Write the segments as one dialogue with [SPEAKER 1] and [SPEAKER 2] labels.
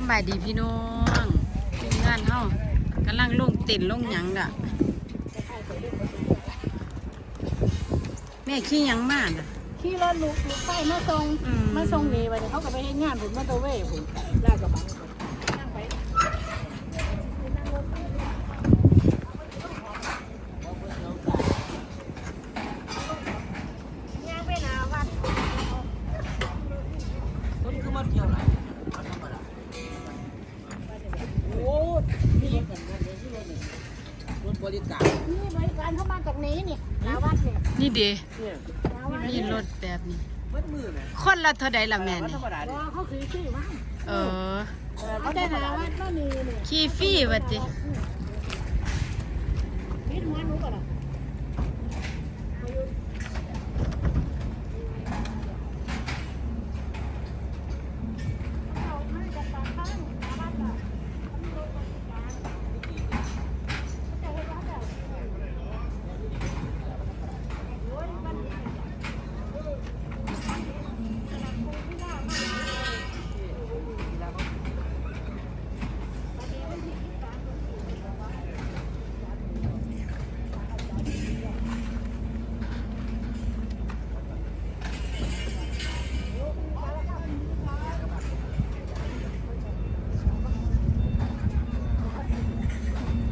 [SPEAKER 1] สำบายดีพี่น้องทีมงานเฮากำลังลงเต็นท์ลงหยังด่ะแม่ขี้หยังมากอะ
[SPEAKER 2] ขี่รถลุกลุกไปมาส่ง
[SPEAKER 1] อืม
[SPEAKER 2] มาส่งนี่ไปเนี่ยเขาก็ไปเฮ็ดงานผมมาตะเว่ผมลาดกระบัง
[SPEAKER 3] บริการ
[SPEAKER 2] นี่บริการเข้ามาจากนี้นี่หนาวัดนี่
[SPEAKER 1] นี่เดี
[SPEAKER 3] เนี่ย
[SPEAKER 2] หนาวัด
[SPEAKER 1] มีรถแบบนี้
[SPEAKER 3] มัดมือไหม
[SPEAKER 1] คนละเท่าใดละแม่
[SPEAKER 3] มัน
[SPEAKER 1] นี่
[SPEAKER 3] ธรรมดา
[SPEAKER 2] ร
[SPEAKER 3] ดิ
[SPEAKER 2] อเขาคือชื่อมั้ง
[SPEAKER 1] เออ
[SPEAKER 2] เขาได้หนาวัดก็มีนี่
[SPEAKER 1] ขี้ฟรี่วะจิ
[SPEAKER 2] นิดหัวหนูก่อนเหรอเอาให้จากปากข้างหนาวัดอะ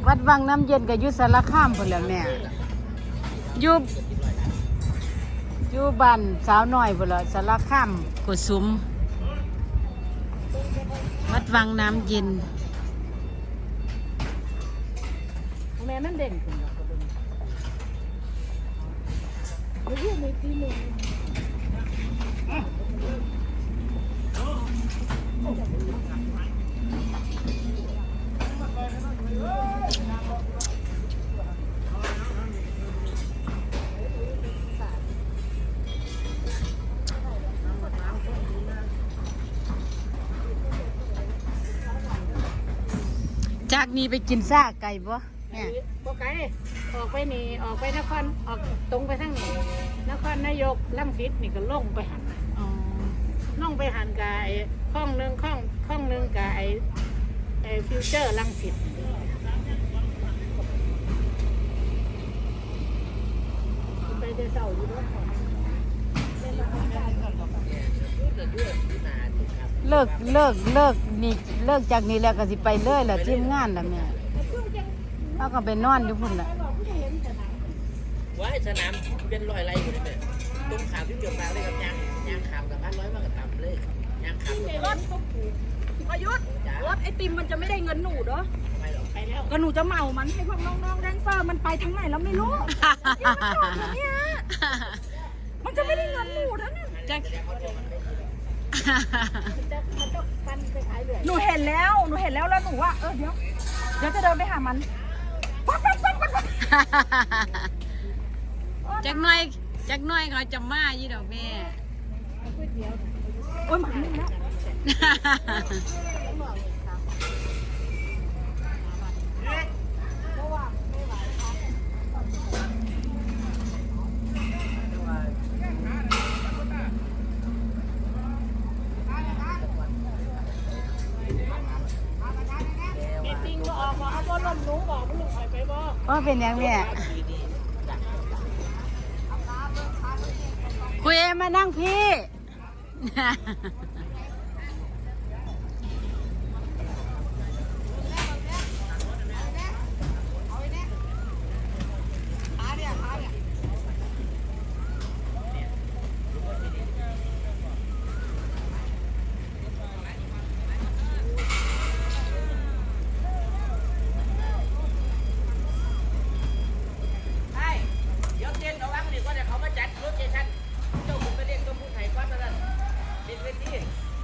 [SPEAKER 1] วัดวังน้ำเย็นกับยุสารข้ามพุ่นแหละแม่อยู่อยู่บ้านสาวน้อยพุ่นละสารข้ามกุสุมวัดวังน้ำเย็น
[SPEAKER 2] แม่มันเด่นขึ้นดอกกระเบื้องเดี๋ยวมีตีหนึ่ง
[SPEAKER 1] จากนี้ไปกินซ่าไก่บ่แม่
[SPEAKER 2] พวกไก่ออกไปนี่ออกไปนครออกตรงไปทางนี้นครนายกลังสิตนี่ก็ล่งไปหัน
[SPEAKER 1] อ๋อ
[SPEAKER 2] ล่องไปหันกับไอ้ข้องหนึ่งข้องข้องหนึ่งกับไอ้ไอ้ฟิวเจอร์ลังสิตไปเดเสาอยู่ด้วย
[SPEAKER 1] เลิกเลิกเลิกนี่เลิกจากนี้แล้วก็สิไปเลยล่ะทีมงานล่ะแม่เราก็ไปนอนอยู่พุ่นล่ะ
[SPEAKER 3] ว่าสนามเป็นรอยไรอยู่นี่แม่ตรงขามที่เกี่ยวปากเลยกับยางยางขามกับพันร้อยมากกับต่ำเลยยางขาม
[SPEAKER 4] รถประยุทธ์รถไอติมมันจะไม่ได้เงินหนูเด้อ
[SPEAKER 3] ทำไมหรอ
[SPEAKER 2] ไปแล้ว
[SPEAKER 4] ก็หนูจะเหมามันให้พวกน้องๆแดนเซอร์มันไปทางไหนแล้วไม่รู้เนี่ยมันจะไม่ได้เงินหนูนะเนี่ย
[SPEAKER 1] จัก
[SPEAKER 2] จะมันต้องปันไปขายเหลือ
[SPEAKER 4] หนูเห็นแล้ว หนูเห็นแล้วแล้วหนูว่า เออเดี๋ยว เดี๋ยวจะเดินไปหามันปั๊บปั๊บปั๊บปั๊บปั๊บ
[SPEAKER 1] จักหน่อยจักหน่อยเขาจะมายี่ดอกแม่
[SPEAKER 2] ก๋วยเตี๋ยว
[SPEAKER 4] โอ้ยหมาหนึ่ง ว่า
[SPEAKER 2] เป็
[SPEAKER 1] นยังแม่คุยมานั่งพี่
[SPEAKER 3] ใช่เดี๋ยวเต้นระวังดิว่าเดี๋ยวเขามาจัดรถเจชันเจ้าผมไปเรียกตัวผู้ไทยก่อนนะเป็นเวที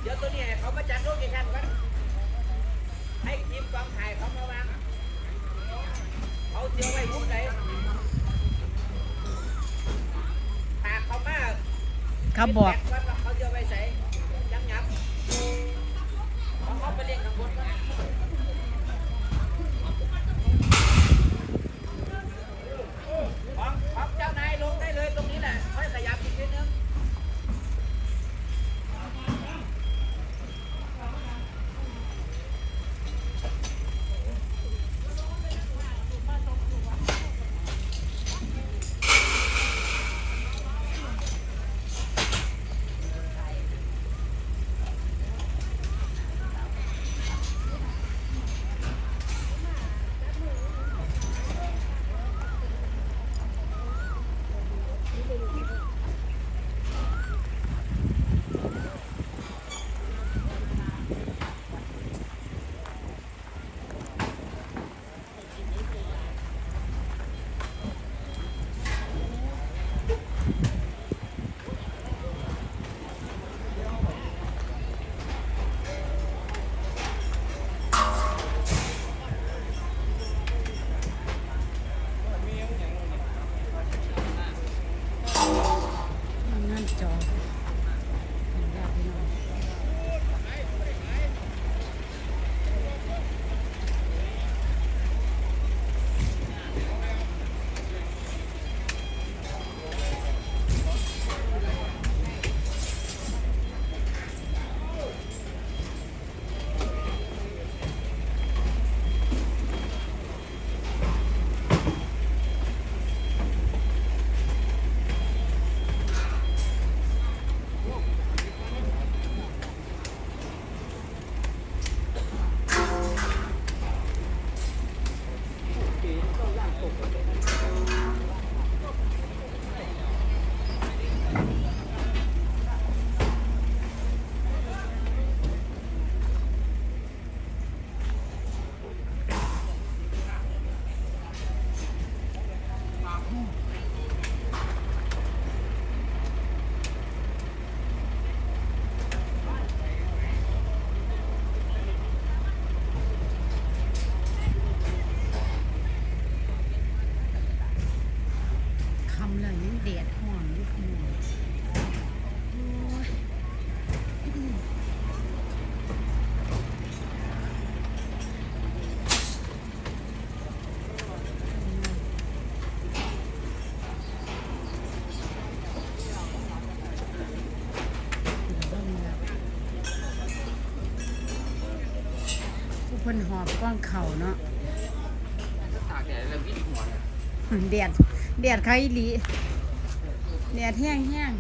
[SPEAKER 3] เดี๋ยวตัวนี้เขามาจัดรถเจชันก่อนให้ทีมกองถ่ายเขามาวาง เขาเจียวไว้มุมไหนปากเขามา
[SPEAKER 1] กครับอก
[SPEAKER 3] เขาเจียวไว้ใส่ยับยับเขาเขาไปเรียกข้างบนก่อน
[SPEAKER 1] พิ่นหอบก้อนเข่าเนาะ
[SPEAKER 3] ตากแดดแล้ววิ่งหัวเนี่ย
[SPEAKER 1] แดดแดดเขาอีหลีแดดแห้งแห้ง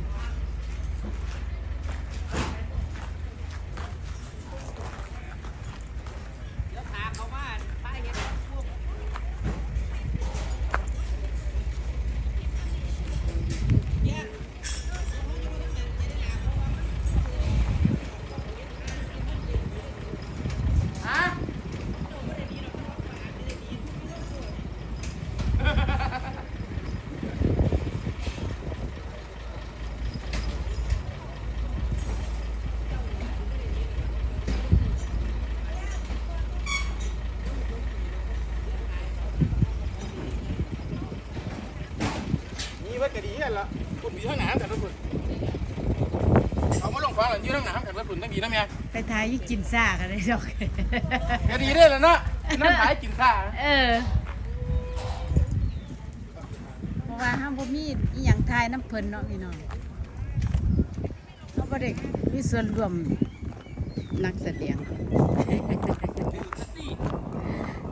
[SPEAKER 5] ละคุณมีทั้งหนามกันทุกคนเอามาลงฟ้าหลังยืนทั้งหนามกันทุกคนทั้งดีนะเมีย
[SPEAKER 1] ไปทายอยี่กินซ่ากันเลยดอก
[SPEAKER 5] กะดีได้แล้วเนาะนั่นหายกินข้า
[SPEAKER 1] เออเพราะว่าห้ามบ่มีอีหยังทายน้ำเพิ่นเนาะพี่น้องเขาบ่ได้มีส่วนร่วมนักแสดง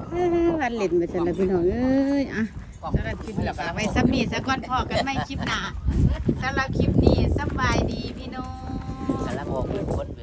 [SPEAKER 1] เอ้อวันเล่นไปซะแล้วพี่น้องเอ้ยอะ สำหรับคลิปนี้ฝากไว้ซ้ำนี้ซะก้อนพอกันไม่คลิปหนาสำหรับคลิปนี้สบายดีพี่น้อง
[SPEAKER 3] สำลังออกคนไป